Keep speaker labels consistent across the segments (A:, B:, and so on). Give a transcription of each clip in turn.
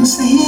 A: não sei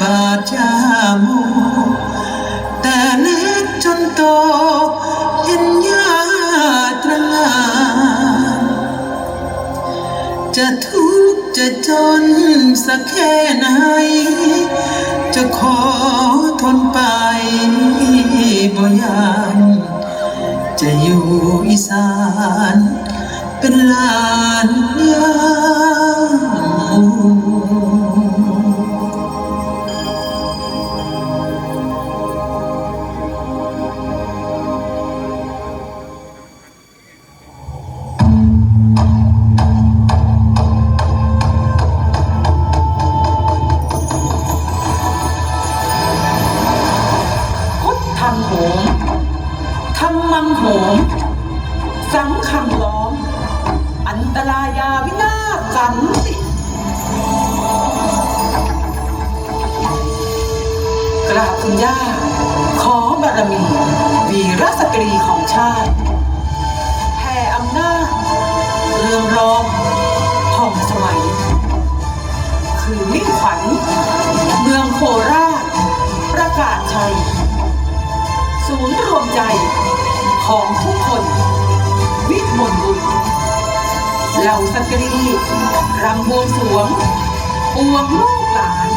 A: บาทยาโมแต่เล็กจนโตเห็นญาตราจะทุกข์จะจนสักแค่ไหน จะขอทนไปบ่ยานจะอยู่อีสานเป็นลานยา ม
B: ใจของทุกคน วิมลบุญเหล่าสตรีรำบวงสวงปวงลูกหลาน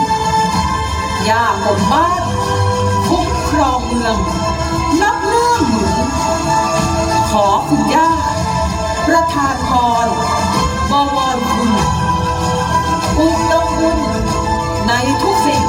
B: ย่าผมบ้านคุ้มครองเมือง นับเรื่อง
A: หมือขอคุณย่า ประทานพรบวรคุณอุ้มคุญในทุกสิ่ง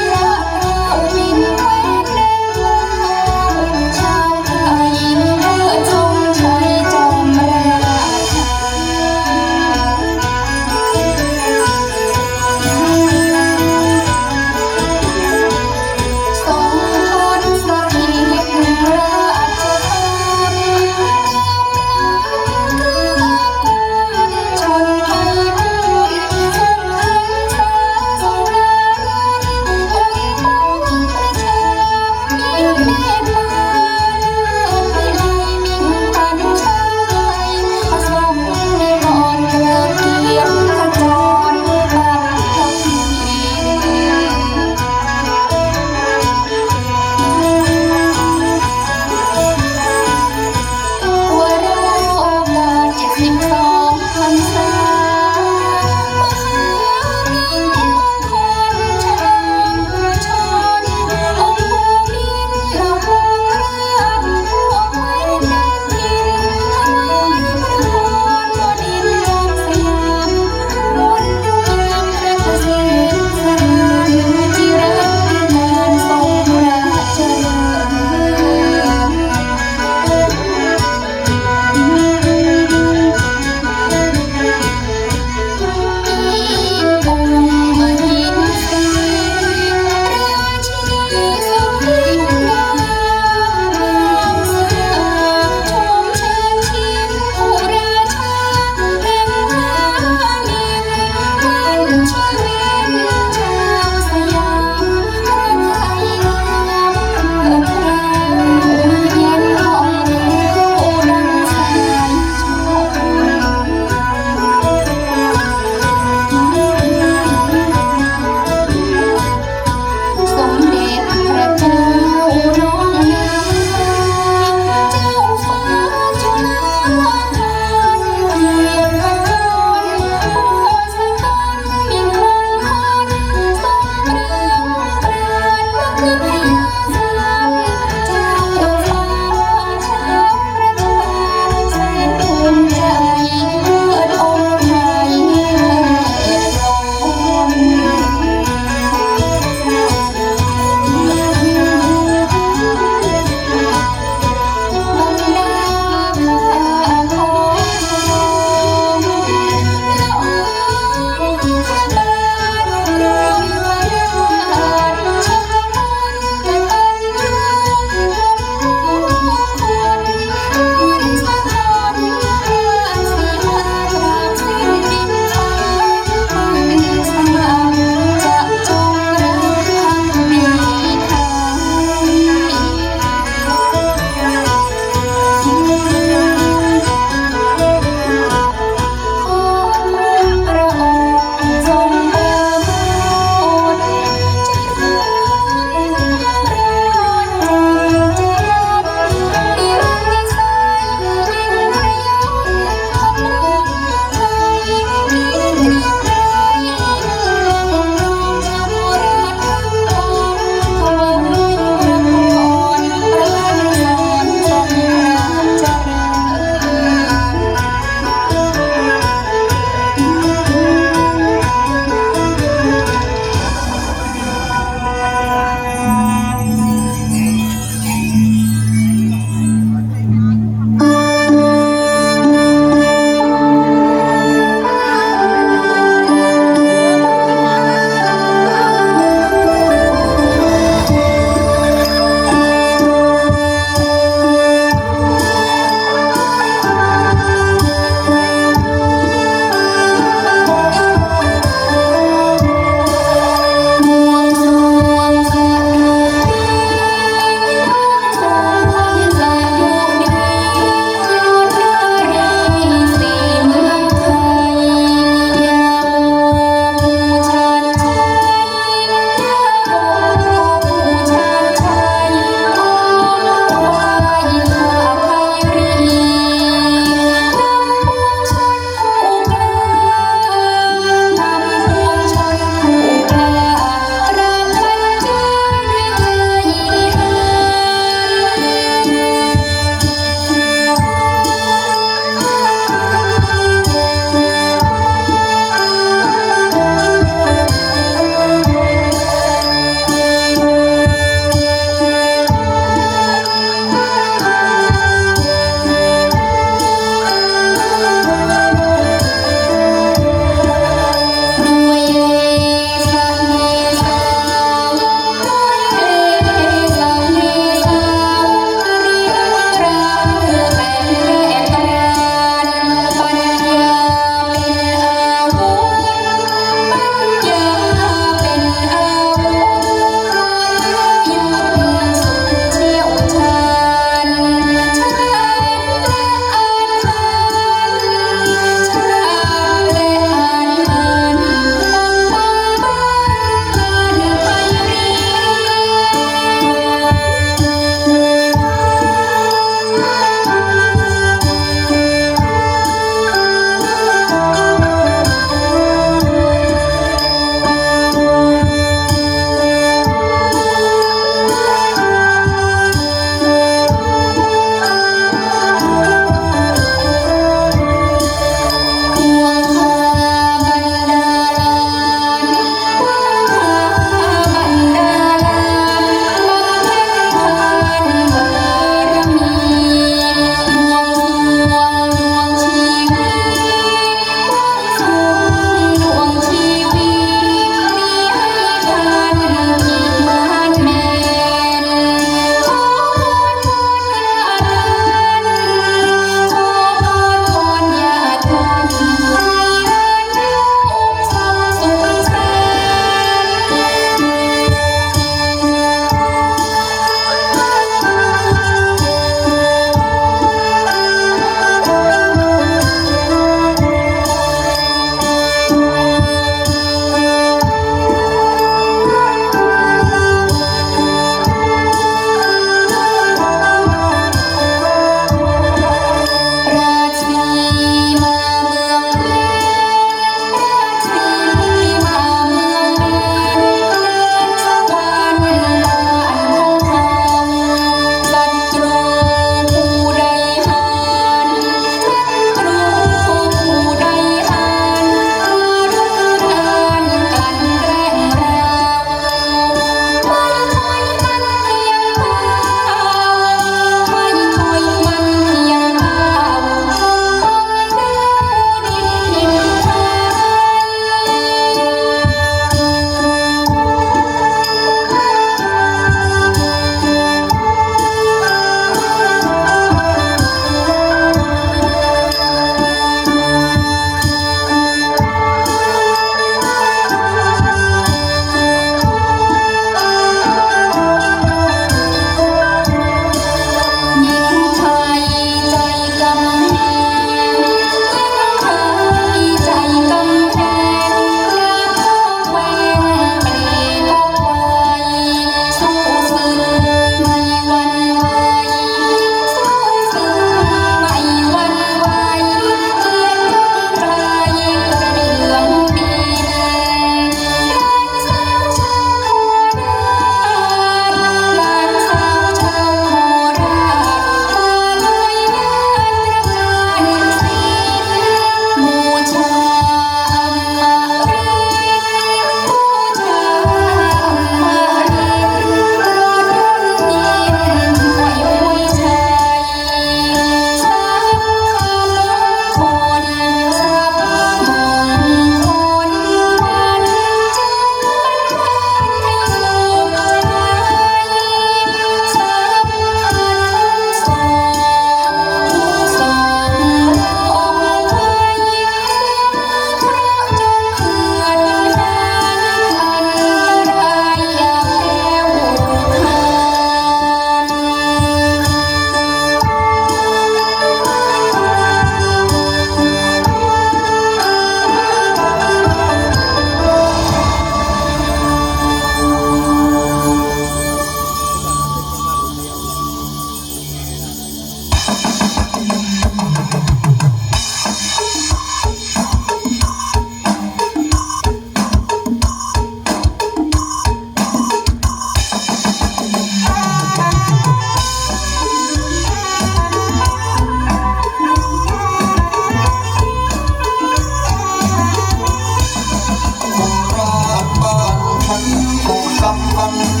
C: up, up.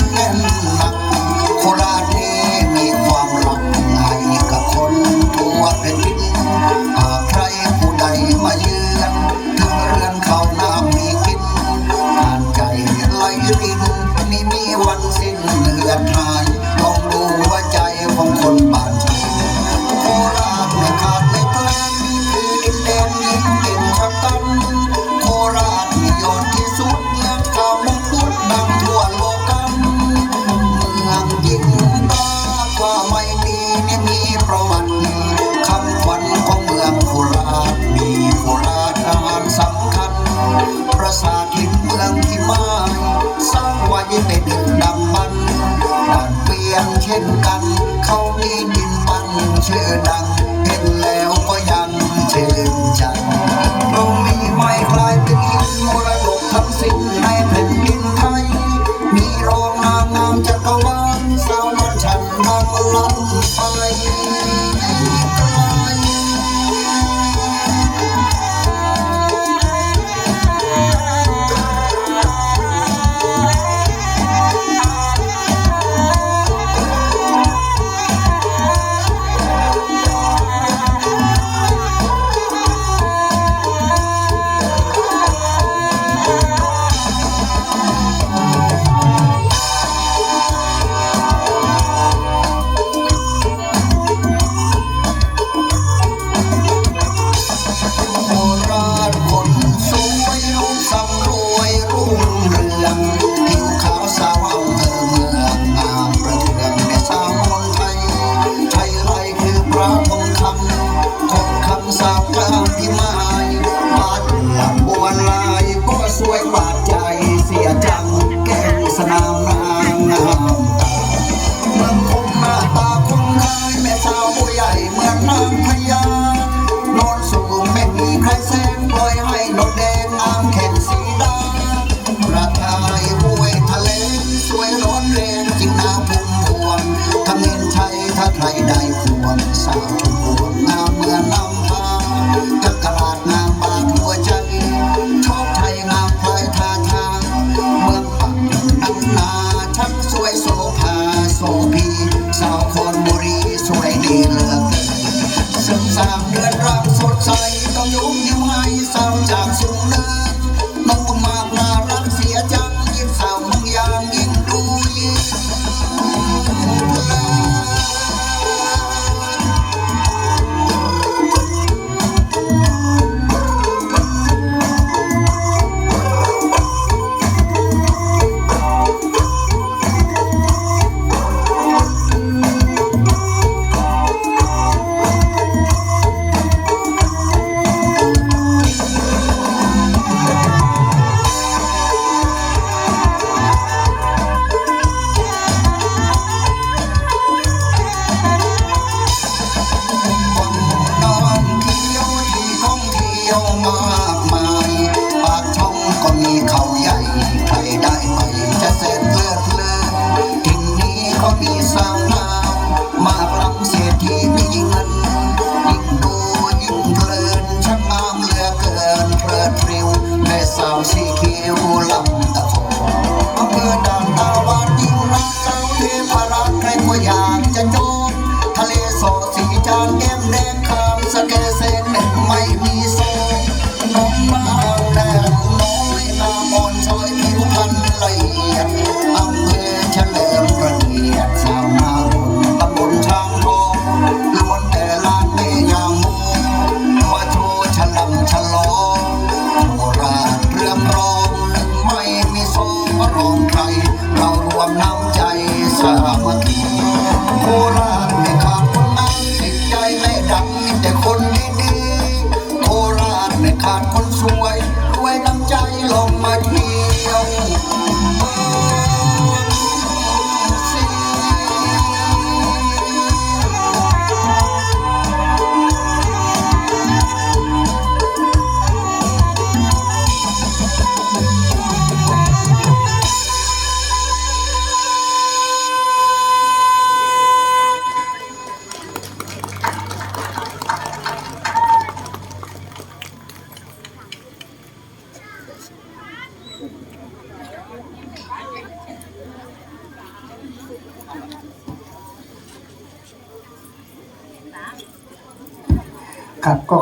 C: sacarse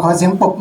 C: ขอเสียงปรบมือ